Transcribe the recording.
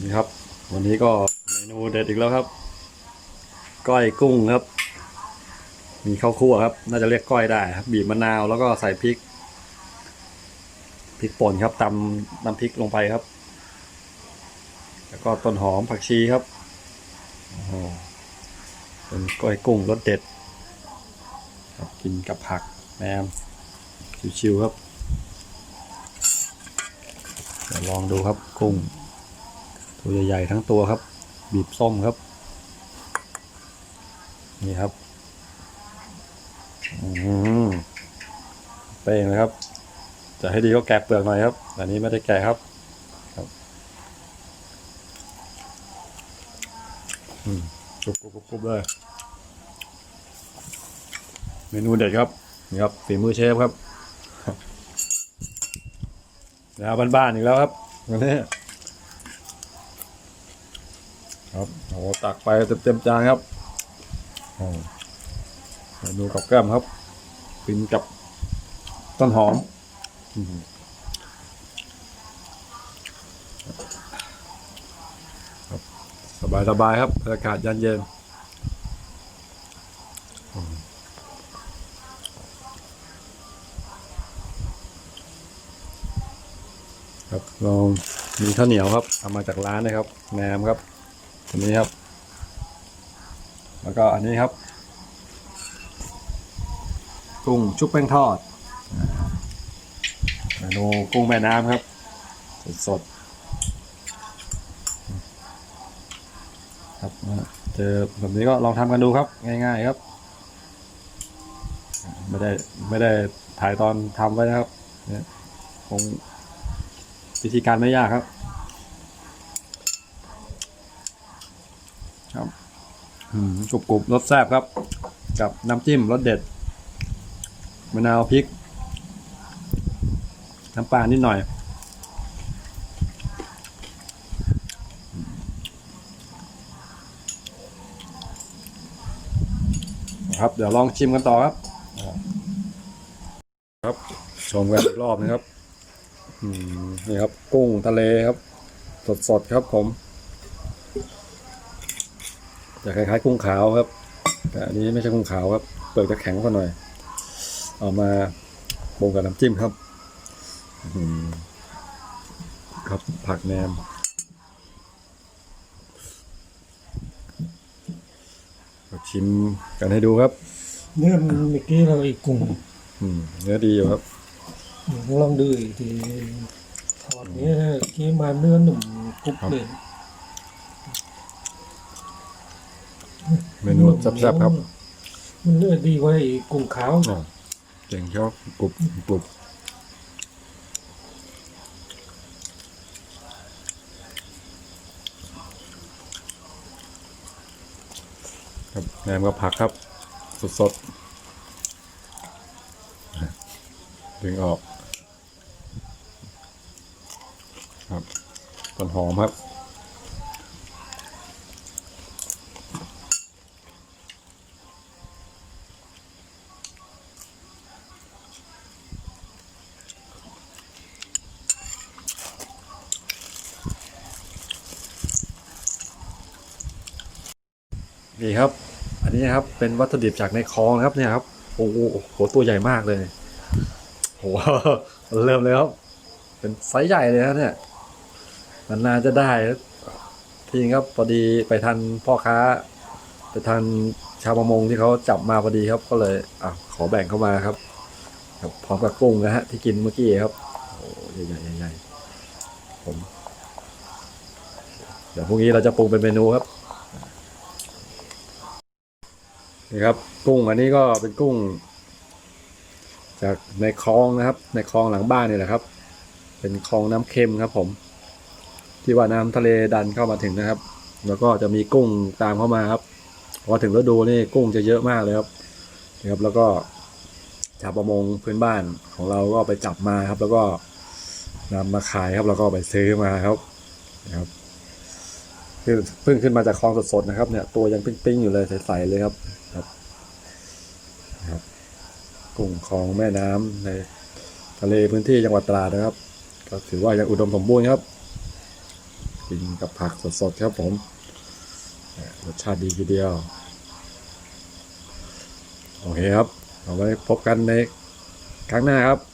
นี่ครับ วันนี้ก็เมนูเด็ดอีกแล้วครับ ก้อยกุ้งครับ มีข้าวคั่วครับ น่าจะเรียกก้อยได้ครับ บีบมะนาวแล้วก็ใส่พริก พริกป่นครับตำน้ำพริกลงไปครับ แล้วก็ต้นหอมผักชีครับโอ้โหเป็นก้อยกุ้งรสเด็ดครับกินกับผักแหนมชิวๆครับเดี๋ยวลองดูครับกุ้ง ตัวใหญ่ๆทั้งตัวครับ บีบส้มครับ นี่ครับอืมเป้งเลยครับ จะให้ดีก็แกะเปลือกหน่อยครับแต่นี้ไม่ได้แกะครับครับอืมกรุบกรุบกรุบกรุบเลยเมนูเด็ดครับนี่ครับฝีมือเชฟครับแล้วบ้านๆอีกแล้วครับวันนี้ ครับโอ้ตักไปเต็มๆจานครับเมนูกับแก้มครับกินกับต้นหอมอื้อหือครับสบายครับอากาศเย็นๆครับเรามีข้าวเหนียวครับเอามาจากร้านนะครับแหนมครับ อันนี้ครับ แล้วก็อันนี้ครับ กุ้งชุบแป้งทอดเมนูกุ้งแม่น้ำครับ สดๆครับเจอแบบนี้ก็ลองทำกันดูครับ ง่ายๆครับ ไม่ได้ไม่ได้ถ่ายตอนทำไว้นะครับคงวิธีการไม่ยากครับ ครับกรุบกรุบรสแซ่บครับ กับน้ำจิ้มรสเด็ดมะนาวพริก น้ำปลานิดหน่อย ครับ เดี๋ยวลองชิมกันต่อครับ ครับ ชมกันอีกรอบนะครับนี่ครับ กุ้งทะเลครับ สดๆครับผม จะคล้ายๆกุ้งขาวครับ แต่อันนี้ไม่ใช่กุ้งขาวครับ เปลือกจะแข็งกว่าหน่อย เอามาปรุงกับน้ำจิ้มครับอื้อหือครับผักแหนมชิมกันให้ดูครับ เนื้อมันเมื่อกี้เราอีกกุ้งอืมเนื้อดีอยู่ครับลองดูอีกทีทอดเนี้ยเมื่อกี้มาเนื้อหนุ่มกรุบเลย เมนูแซ่บๆครับ มันเนื้อดีกว่าไอ้กุ้งขาวอ๋อเก่งชอบกรุบกรุบครับแหนมกับผักครับ สดๆดึงออก ครับต้นหอมครับ นี่ครับ อันนี้ครับเป็นวัตถุดิบจากในคลองนะครับเนี่ยครับโอ้โหโหตัวใหญ่มากเลยโหเริ่มเลยครับ เป็นไซส์ใหญ่เลยนะเนี่ยนานๆจะได้ทีนี้ครับพอดีไปทันพ่อค้า ไปทันชาวประมงที่เขาจับมาพอดีครับ ก็เลยอะขอแบ่งเข้ามาครับครับพร้อมกับกุ้งนะฮะที่กินเมื่อกี้ครับโอ้ใหญ่ๆใหญ่ๆผมเดี๋ยวพรุ่งนี้เราจะปรุงเป็นเมนูครับ นี่ครับ กุ้งอันนี้ก็เป็นกุ้ง จากในคลองนะครับ ในคลองหลังบ้านนี่แหละครับ เป็นคลองน้ำเค็มครับ ผม ที่ว่าน้ำทะเลดันเข้ามาถึงนะครับ แล้วก็จะมีกุ้งตามเข้ามาครับพอถึงฤดูนี่กุ้งจะเยอะมากเลยครับนะครับ แล้วก็ชาวประมงพื้นบ้านของเราก็ไปจับมาครับ แล้วก็นำมาขายครับ แล้วก็ไปซื้อมาครับนะครับ คือเพิ่งขึ้นมาจากคลองสดๆนะครับ เนี่ยตัวยังปิ้งๆอยู่เลยใสๆเลยครับกุ้งของแม่น้ำในทะเลพื้นที่จังหวัดตราดนะครับ ก็ถือว่ายังอุดมสมบูรณ์ครับกินกับผักสดๆครับผมรสชาติดีทีเดียว โอเคครับ เอาไว้พบกันในครั้งหน้าครับ